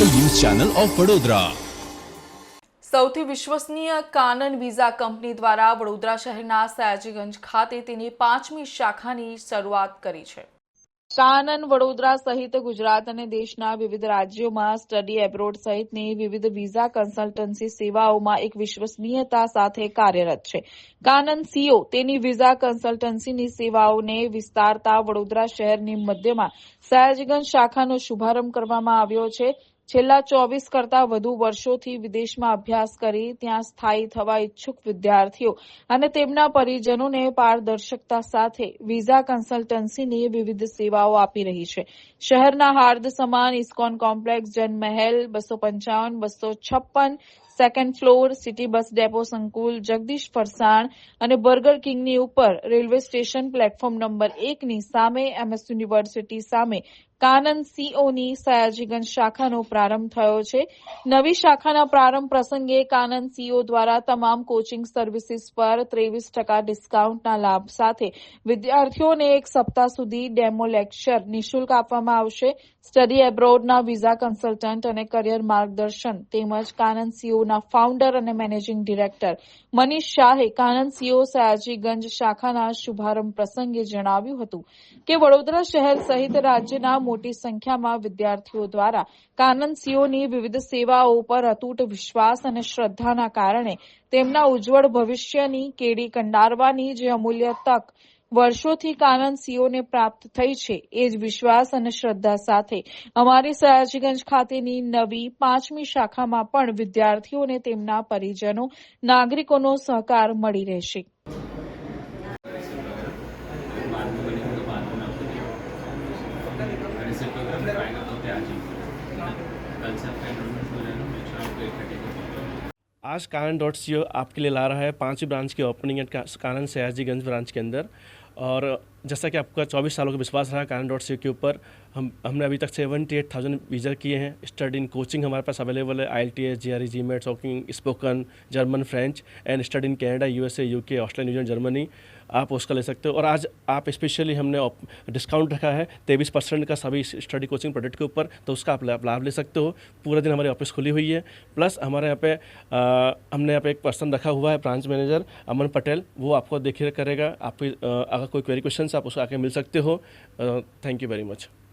Channel of Vadodara. સૌથી વિશ્વસનીય Kanan visa company દ્વારા વડોદરા શહેરના સયાજીગંજ ખાતે તેની પાંચમી શાખાની શરૂઆત કરી છે. કાનન વડોદરા સહિત ગુજરાત અને દેશના વિવિધ રાજ્યોમાં સ્ટડી એબ્રોડ સહિતની વિવિધ વિઝા કન્સલ્ટન્સી સેવાઓમાં એક વિશ્વસનીયતા સાથે કાર્યરત છે. કાનન સીઓ તેની વિઝા કન્સલ્ટન્સીની સેવાઓને વિસ્તારતા વડોદરા શહેરની મધ્યમાં સયાજીગંજ શાખાનો શુભારંભ કરવામાં આવ્યો છે. છેલ્લા ચોવીસ કરતા વધુ વર્ષોથી વિદેશમાં અભ્યાસ કરી ત્યાં સ્થાયી થવા ઇચ્છુક વિદ્યાર્થીઓ અને તેમના પરિજનોને પારદર્શકતા સાથે વિઝા કન્સલ્ટન્સીની વિવિધ સેવાઓ આપી રહી છે. શહેરના હાર્દ સમાન ઇસ્કોન કોમ્પ્લેક્સ જનમહેલ બસો પંચાવન, બસો છપ્પન second floor city bus depot સંકુલ જગદીશ ફરસાણ અને બર્ગર કિંગની ઉપર રેલવે સ્ટેશન પ્લેટફોર્મ નંબર એકની સામે એમએસ યુનિવર્સિટી સામે કાનન સીઓની સયાજીગંજ શાખાનો પ્રારંભ થયો છે. નવી શાખાના પ્રારંભ પ્રસંગે કાનન સીઓ દ્વારા તમામ કોચિંગ સર્વિસીસ પર ત્રેવીસ ટકા ડિસ્કાઉન્ટના લાભ સાથે વિદ્યાર્થીઓને એક સપ્તાહ સુધી ડેમો લેક્ચર નિઃશુલ્ક આપવામાં આવશે. સ્ટડી એબ્રોડના વિઝા કન્સલ્ટન્ટ અને કરિયર માર્ગદર્શન તેમજ કાનન સીઓના ફાઉન્ડર અને મેનેજિંગ ડિરેક્ટર મનીષ શાહે કાનન સીઓ સયાજીગંજ શાખાના શુભારંભ પ્રસંગે જણાવ્યું હતું કે વડોદરા શહેર સહિત રાજ્યના મોટી સંખ્યામાં વિદ્યાર્થીઓ દ્વારા કાનન સીઓની વિવિધ સેવાઓ પર અતૂટ વિશ્વાસ અને શ્રદ્ધાના કારણે તેમના ઉજ્જવળ ભવિષ્યની કેડી કંડારવાની જે અમૂલ્ય તક વર્ષોથી કાનન સીઓને પ્રાપ્ત થઈ છે એ જ વિશ્વાસ અને શ્રદ્ધા સાથે અમારી સયાજીગંજ ખાતેની નવી પાંચમી શાખામાં પણ વિદ્યાર્થીઓને તેમના પરિજનો નાગરિકોનો સહકાર મળી રહેશે रिसिप्ट वगैरह फाइनल होते आज ही कल से आपका एनरोलमेंट हो जाएगा मैं आपको इकट्ठे करता आज कानन डॉट सी आपके लिए ला रहा है पांचवी ब्रांच की ओपनिंग है का- कानन सयाजीगंज ब्रांच के अंदर और जैसा कि आपका चौबीस सालों का विश्वास रहा कानन डॉट सी के ऊपर हम हमने अभी तक सेवेंटी एट थाउज़ेंड वीज़ा किए हैं। स्टडी इन कोचिंग हमारे पास अवेलेबल है I L T S G R ji met talking spoken German French and study in Canada U S A U K Australia New Zealand Germany आप उसका ले सकते हो। और आज आप स्पेशली हमने डिस्काउंट रखा है तेईस परसेंट का सभी स्टडी कोचिंग प्रोडक्ट के ऊपर तो उसका आप लाभ ले सकते हो। पूरा दिन हमारी ऑफ़िस खुली हुई है। प्लस हमारे यहाँ पे अ, हमने यहाँ पे एक पर्सन रखा हुआ है ब्रांच मैनेजर अमन पटेल वो आपको देख करेगा। आपकी अगर कोई क्वेरी क्वेश्चन आप उसको आके मिल सकते हो थैंक यू वेरी मच